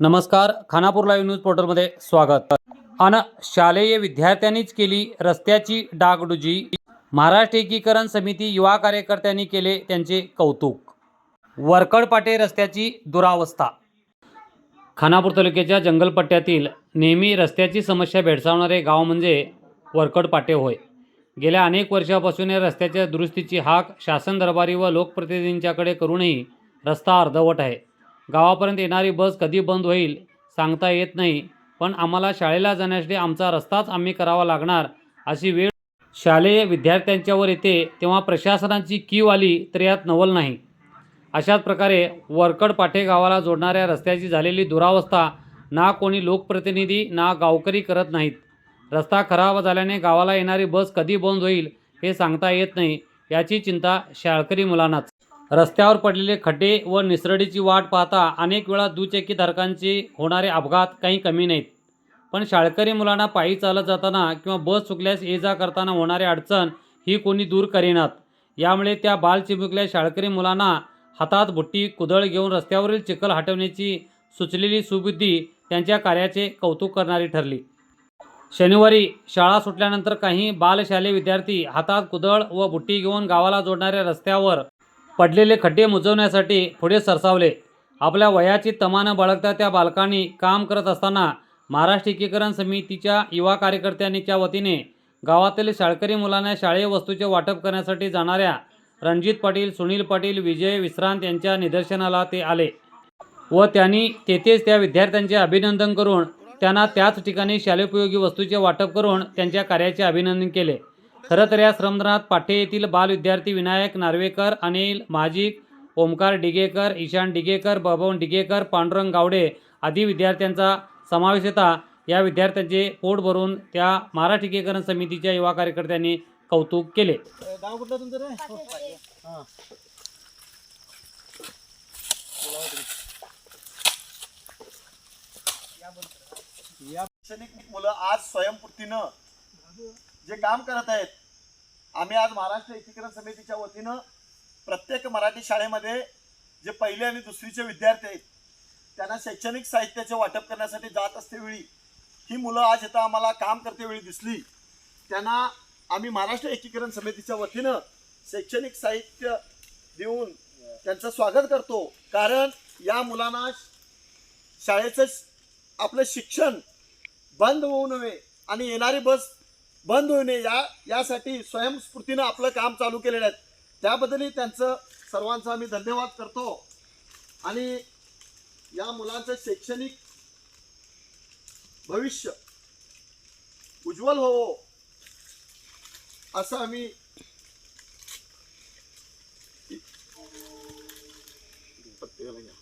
नमस्कार Khanapur live news पोर्टलमध्ये स्वागत. अन शालेय विद्यार्थ्यांनीच केली रस्त्याची डागडुजी. महाराष्ट्र एकीकरण समिती युवा कार्यकर्त्यांनी केले त्यांचे कौतुक. वरकडपाटे रस्त्याची दुरावस्था. खानापूर तालुक्याच्या जंगलपट्ट्यातील नेहमी रस्त्याची समस्या भेडसावणारे गाव म्हणजे वरकडपाटे होय. गेल्या अनेक वर्षापासून या रस्त्याच्या दुरुस्तीची हाक शासन दरबारी व लोकप्रतिनिधींच्याकडे करूनही रस्ता अर्धवट आहे. गावापर्यंत येणारी बस कधी बंद होईल सांगता येत नाही पण आम्हाला शाळेला जाण्यासाठी आमचा रस्ताच आम्ही करावा लागणार अशी वेळ शालेय विद्यार्थ्यांच्यावर येते तेव्हा प्रशासनाची कीव आली तर यात नवल नाही. अशाच प्रकारे वरकड पाठे गावाला जोडणाऱ्या रस्त्याची झालेली दुरावस्था ना कोणी लोकप्रतिनिधी ना गावकरी करत नाहीत. रस्ता खराब झाल्याने गावाला येणारी बस कधी बंद होईल हे सांगता येत नाही याची चिंता शाळकरी मुलांनाच. रस्त्यावर पडलेले खड्डे व निसरडीची वाट पाहता अनेक वेळा दुचाकीधारकांचे होणारे अपघात काही कमी नाहीत. पण शाळकरी मुलांना पायी चालत जाताना किंवा बस चुकल्यास ये जा करताना होणारी अडचण ही कोणी दूर करेनात. यामुळे त्या बाल चिमुकल्या शाळकरी मुलांना हातात बुट्टी कुदळ घेऊन रस्त्यावरील चिखल हटवण्याची सुचलेली सुबुद्धी त्यांच्या कार्याचे कौतुक करणारी ठरली. शनिवारी शाळा सुटल्यानंतर काही बालशालेय विद्यार्थी हातात कुदळ व बुट्टी घेऊन गावाला जोडणाऱ्या रस्त्यावर पडलेले खड्डे मुजवण्यासाठी पुढे सरसावले. आपल्या वयाची तमानं बाळगता त्या बालकांनी काम करत असताना महाराष्ट्र एकीकरण समितीच्या युवा कार्यकर्त्यांच्या वतीने गावातील शाळकरी मुलांना शालेय वस्तूचे वाटप करण्यासाठी जाणाऱ्या रणजित पाटील सुनील पाटील विजय विश्रांत यांच्या निदर्शनाला ते आले व त्यांनी तेथेच त्या विद्यार्थ्यांचे अभिनंदन करून त्यांना त्याच ठिकाणी शालेयोपयोगी वस्तूचे वाटप करून त्यांच्या कार्याचे अभिनंदन केले. खरं तर या श्रमदानात पाठे येथील बाल विद्यार्थी विनायक नार्वेकर अनिल महाजिक ओमकार डिगेकर ईशान डिगेकर बबन डिगेकर पांडुरंग गावडे आदी विद्यार्थ्यांचा समावेश होता. या विद्यार्थ्यांचे पोट भरून त्या एकीकरण समितीच्या युवा कार्यकर्त्यांनी कौतुक केले. गाव कुठलं तुमचं रे? हा. या शैक्षणिक मुलं आज स्वयंपूर्तीनं जे काम करत आहेत आम्ही आज महाराष्ट्र एकीकरण समितीच्या वतीनं प्रत्येक मराठी शाळेमध्ये जे पहिले आणि दुसरीचे विद्यार्थी आहेत त्यांना शैक्षणिक साहित्याचे वाटप करण्यासाठी जात असते वेळी ही मुलं आज इथं आम्हाला काम करते वेळी दिसली. त्यांना आम्ही महाराष्ट्र एकीकरण समितीच्या वतीनं शैक्षणिक साहित्य देऊन त्यांचं स्वागत करतो. कारण या मुलांना शाळेचं आपलं शिक्षण बंद होऊ नये आणि येणारी बस बंद होऊ नये या यासाठी स्वयंस्फूर्तीनं आपलं काम चालू केलेलं आहे त्याबद्दलही त्यांचं सर्वांचा आम्ही धन्यवाद करतो आणि या मुलांचं शैक्षणिक भविष्य उज्ज्वल होवो असं आम्ही प्रत्येकाला घ्या.